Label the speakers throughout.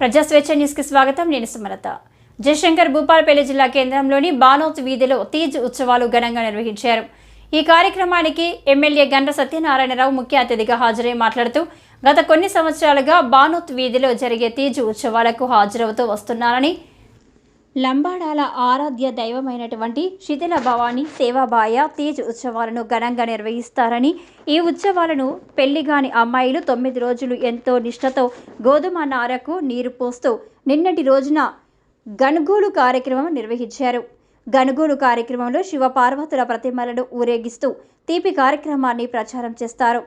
Speaker 1: ప్రజాస్వేచ్ఛ న్యూస్కి స్వాగతం. నేను సుమలత. జయశంకర్ భూపాలపల్లి జిల్లా కేంద్రంలోని బానోత్ వీధిలో తీజ్ ఉత్సవాలు ఘనంగా నిర్వహించారు. ఈ కార్యక్రమానికి ఎమ్మెల్యే గండ్ర సత్యనారాయణరావు ముఖ్య అతిథిగా హాజరై మాట్లాడుతూ గత కొన్ని సంవత్సరాలుగా బానోత్ వీధిలో జరిగే తీజ్ ఉత్సవాలకు హాజరవుతూ వస్తున్నారని లంబాడాల ఆరాధ్య దైవమైనటువంటి శిథిల భవాని సేవాబాయ తేజ్ ఉత్సవాలను ఘనంగా నిర్వహిస్తారని ఈ ఉత్సవాలను పెళ్ళిగాని అమ్మాయిలు తొమ్మిది రోజులు ఎంతో నిష్ఠతో గోధుమ నారకు నీరు పోస్తూ నిన్నటి రోజున గనుగోలు కార్యక్రమం నిర్వహించారు. గనుగోలు కార్యక్రమంలో శివపార్వతుల ప్రతిమలను ఊరేగిస్తూ తీపి కార్యక్రమాన్ని ప్రచారం చేస్తారు.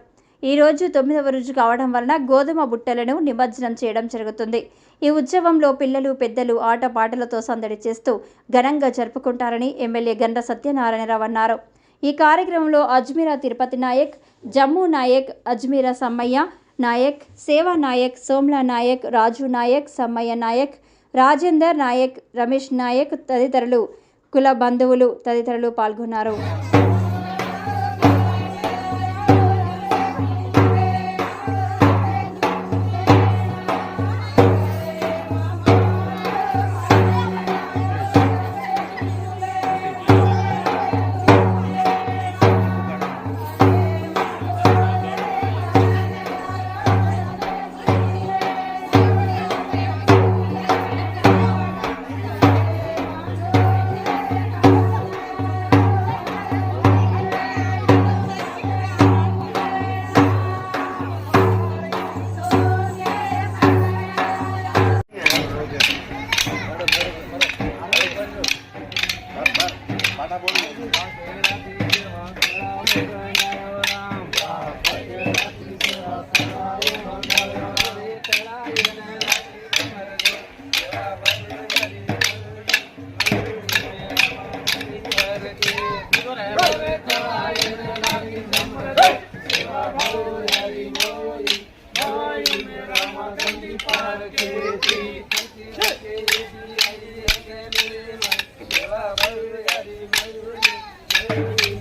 Speaker 1: ఈరోజు తొమ్మిదవ రోజు కావడం వలన గోధుమ బుట్టలను నిమజ్జనం చేయడం జరుగుతుంది. ఈ ఉత్సవంలో పిల్లలు పెద్దలు ఆటపాటలతో సందడి చేస్తూ ఘనంగా జరుపుకుంటారని ఎమ్మెల్యే గండ్ర సత్యనారాయణరావు అన్నారు. ఈ కార్యక్రమంలో అజ్మీరా తిరుపతి నాయక్ జమ్మూ నాయక్ అజ్మీరా సమ్మయ్య నాయక్ సేవా నాయక్ సోమ్లా నాయక్ రాజు నాయక్ సమ్మయ్య నాయక్ రాజేందర్ నాయక్ రమేష్ నాయక్ తదితరులు కుల బంధువులు తదితరులు పాల్గొన్నారు.
Speaker 2: Thank you.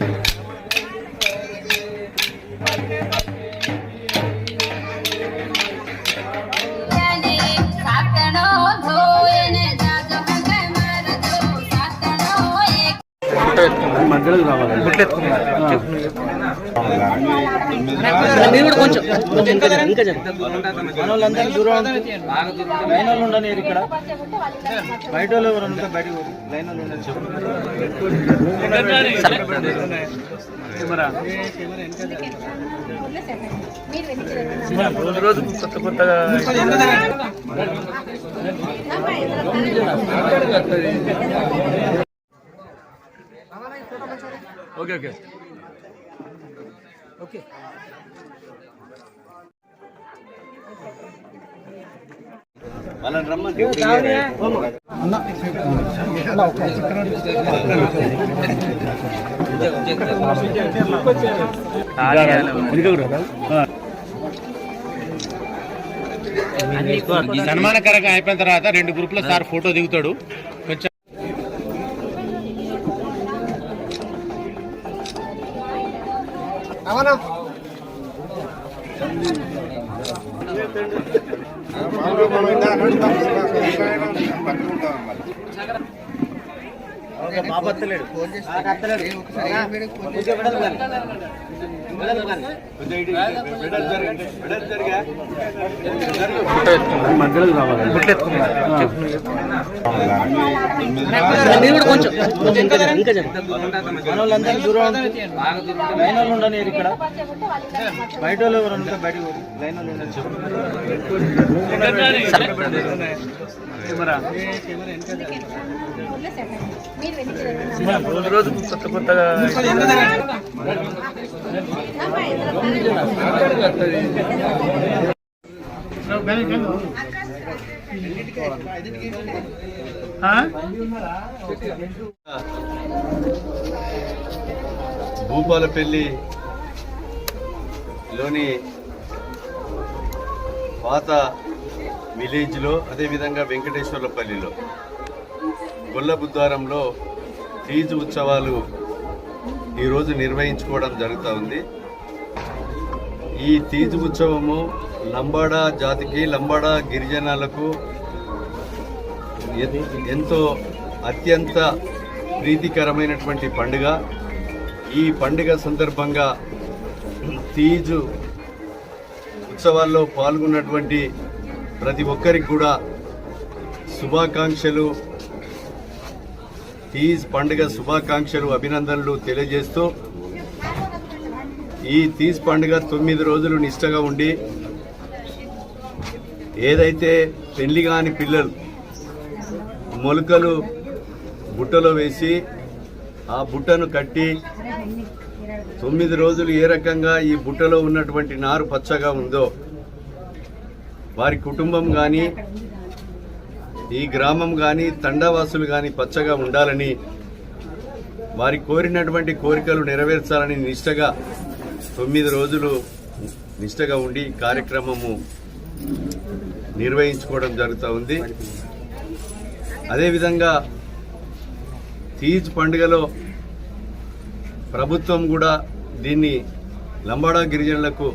Speaker 3: దగ్గరకు రావాలి
Speaker 4: దూరం లైన్ వాళ్ళు ఇక్కడ బయట వాళ్ళు ఎవరు ఉంటే బయటకు లైన్ వాళ్ళు రోజు రోజు కొత్త కొత్తగా ఓకే ఓకే. ఓకే.
Speaker 5: సన్మానకరంగా అయిపోయిన తర్వాత రెండు గ్రూపుల సార్ ఫోటో దిగుతాడు. కొంచెం
Speaker 4: బాబత్తలేడు
Speaker 3: మధ్యలోకి రావాలి
Speaker 4: మీరు కూడా కొంచెం కొంచెం ఇంకా జరగండి, ఇంకా జరగండి. మన వాళ్ళందరూ దూరం లైన్ వాళ్ళు ఉండని ఇక్కడ బయట వాళ్ళు ఎవరు ఉంటే బయటకు పోరు. లైన్ వాళ్ళు ఉండని కెమెరా రోజు రోజు కొత్త కొత్తగా
Speaker 3: భూపాలపల్లి లోని పాత విలేజ్లో అదేవిధంగా వెంకటేశ్వర్లపల్లిలో గొల్లబుద్వారంలో తీజు ఉత్సవాలు ఈరోజు నిర్వహించుకోవడం జరుగుతూ ఉంది. ఈ తీజు ఉత్సవము లంబాడా జాతికి లంబాడా గిరిజనాలకు ఎంతో అత్యంత ప్రీతికరమైనటువంటి పండుగ. ఈ పండుగ సందర్భంగా తీజు ఉత్సవాల్లో పాల్గొన్నటువంటి ప్రతి ఒక్కరికి కూడా శుభాకాంక్షలు. తీజ్ పండుగ శుభాకాంక్షలు అభినందనలు తెలియజేస్తూ ఈ తీజ్ పండుగ తొమ్మిది రోజులు నిష్టగా ఉండి ఏదైతే పెళ్ళి కాని పిల్లలు మొలకలు బుట్టలో వేసి ఆ బుట్టను కట్టి తొమ్మిది రోజులు ఏ రకంగా ఈ బుట్టలో ఉన్నటువంటి నారు పచ్చగా ఉందో వారి కుటుంబం కానీ ఈ గ్రామం కానీ తండావాసులు కానీ పచ్చగా ఉండాలని వారి కోరినటువంటి కోరికలు నెరవేర్చాలని నిష్టగా తొమ్మిది రోజులు నిష్టగా ఉండి కార్యక్రమము నిర్వహించుకోవడం జరుగుతూ ఉంది. అదేవిధంగా తీజ్ పండుగలో ప్రభుత్వం కూడా దీన్ని లంబాడా గిరిజనులకు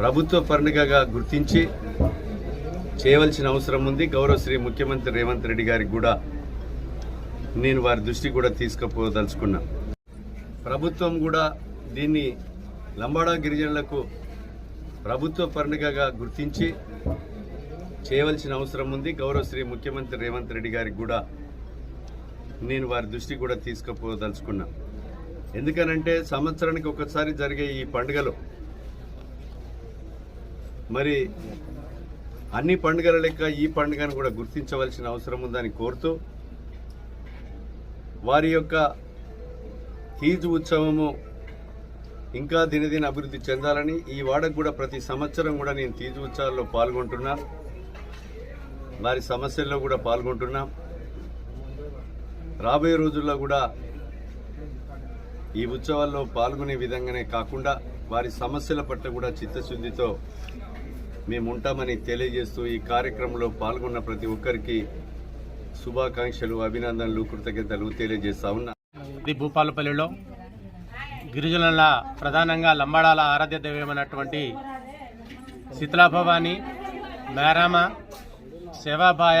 Speaker 3: ప్రభుత్వ పండుగగా గుర్తించి చేయవలసిన అవసరం ఉంది. గౌరవశ్రీ ముఖ్యమంత్రి రేవంత్ రెడ్డి గారికి కూడా నేను వారి దృష్టి కూడా తీసుకుపోదలుచుకున్నా. ప్రభుత్వం కూడా దీన్ని లంబాడా గిరిజనులకు ప్రభుత్వ పండుగగా గుర్తించి చేయవలసిన అవసరం ఉంది. గౌరవశ్రీ ముఖ్యమంత్రి రేవంత్ రెడ్డి గారికి కూడా నేను వారి దృష్టి కూడా తీసుకుపోదలుచుకున్నా. ఎందుకనంటే సంవత్సరానికి ఒకసారి జరిగే ఈ పండుగలో మరి అన్ని పండుగల లెక్క ఈ పండుగను కూడా గుర్తించవలసిన అవసరం ఉందని కోరుతూ వారి యొక్క తీజు ఉత్సవము ఇంకా దినదిన అభివృద్ధి చెందాలని ఈ వాడకు కూడా ప్రతి సంవత్సరం కూడా నేను తీజు ఉత్సవాల్లో పాల్గొంటున్నా. వారి సమస్యల్లో కూడా పాల్గొంటున్నా. రాబోయే రోజుల్లో కూడా ఈ ఉత్సవాల్లో పాల్గొనే విధంగానే కాకుండా వారి సమస్యల పట్ల కూడా చిత్తశుద్ధితో మేము ఉంటామని తెలియజేస్తూ ఈ కార్యక్రమంలో పాల్గొన్న ప్రతి ఒక్కరికి శుభాకాంక్షలు అభినందనలు కృతజ్ఞతలు తెలియజేస్తా ఉన్నా.
Speaker 5: ఇది భూపాలపల్లిలో గిరిజనుల ప్రధానంగా లంబాడాల ఆరాధ్య దైవమైనటువంటి శీతలాభవాని మేరామ సేవాభాయ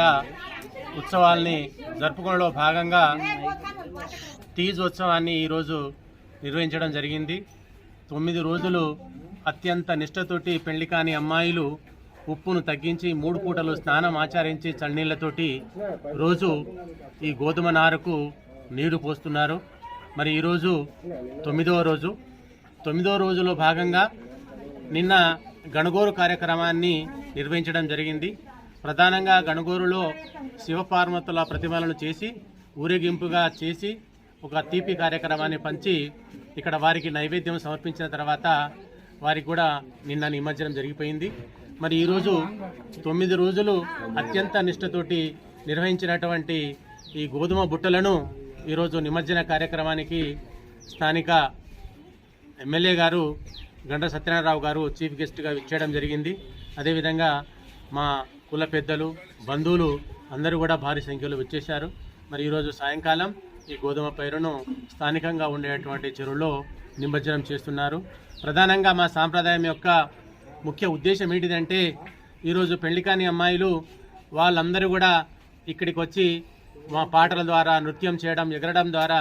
Speaker 5: ఉత్సవాల్ని జరుపుకోవడంలో భాగంగా తీజ్ ఉత్సవాన్ని ఈరోజు నిర్వహించడం జరిగింది. తొమ్మిది రోజులు అత్యంత నిష్ఠతోటి పెళ్ళి కాని అమ్మాయిలు ఉప్పును తగ్గించి మూడు పూటలు స్నానం ఆచరించి చన్నీళ్ళతోటి రోజు ఈ గోధుమ నారకు నీరు పోస్తున్నారు. మరి ఈరోజు తొమ్మిదవ రోజు. తొమ్మిదవ రోజులో భాగంగా నిన్న గణగోరు కార్యక్రమాన్ని నిర్వహించడం జరిగింది. ప్రధానంగా గణగోరులో శివపార్వతుల ప్రతిమలను చేసి ఊరేగింపుగా చేసి ఒక తీపి కార్యక్రమాన్ని పంచి ఇక్కడ వారికి నైవేద్యం సమర్పించిన తర్వాత వారికి కూడా నిన్న నిమజ్జనం జరిగిపోయింది. మరి ఈరోజు తొమ్మిది రోజులు అత్యంత నిష్ఠతోటి నిర్వహించినటువంటి ఈ గోధుమ బుట్టలను ఈరోజు నిమజ్జన కార్యక్రమానికి స్థానిక ఎమ్మెల్యే గారు గంట సత్యనారాయణరావు గారు చీఫ్ గెస్ట్గా ఇచ్చేయడం జరిగింది. అదేవిధంగా మా కుల పెద్దలు బంధువులు అందరూ కూడా భారీ సంఖ్యలో వచ్చేశారు. మరి ఈరోజు సాయంకాలం ఈ గోధుమ పైరును స్థానికంగా ఉండేటువంటి చెరువులో నిమజ్జనం చేస్తున్నారు. ప్రధానంగా మా సాంప్రదాయం యొక్క ముఖ్య ఉద్దేశం ఏంటిదంటే ఈరోజు పెళ్ళి కాని అమ్మాయిలు వాళ్ళందరూ కూడా ఇక్కడికి వచ్చి మా పాటల ద్వారా నృత్యం చేయడం ఎగరడం ద్వారా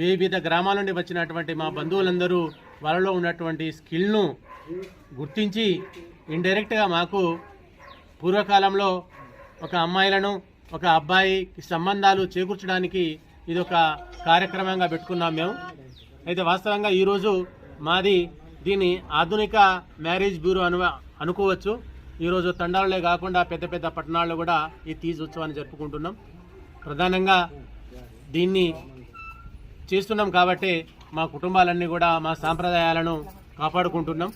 Speaker 5: వివిధ గ్రామాల నుండి వచ్చినటువంటి మా బంధువులందరూ వాళ్ళలో ఉన్నటువంటి స్కిల్ను గుర్తించి ఇండైరెక్ట్గా మాకు పూర్వకాలంలో ఒక అమ్మాయిలను ఒక అబ్బాయికి సంబంధాలు చేకూర్చడానికి ఇది ఒక కార్యక్రమంగా పెట్టుకున్నాం మేము. అయితే వాస్తవంగా ఈరోజు మాది దీన్ని ఆధునిక మ్యారేజ్ బ్యూరో అను అనుకోవచ్చు. ఈరోజు తండాలే కాకుండా పెద్ద పెద్ద పట్టణాల్లో కూడా ఈ తీజ్ ఉత్సవాన్ని జరుపుకుంటున్నాం. ప్రధానంగా దీన్ని చేస్తున్నాం కాబట్టి మా కుటుంబాలన్నీ కూడా మా సాంప్రదాయాలను కాపాడుకుంటున్నాం.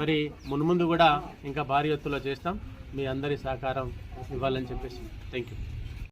Speaker 5: మరి మున్ముందు కూడా ఇంకా భారీ ఎత్తులో చేస్తాం. మీ అందరి సహకారం ఇవ్వాలని చెప్పేసి. Thank you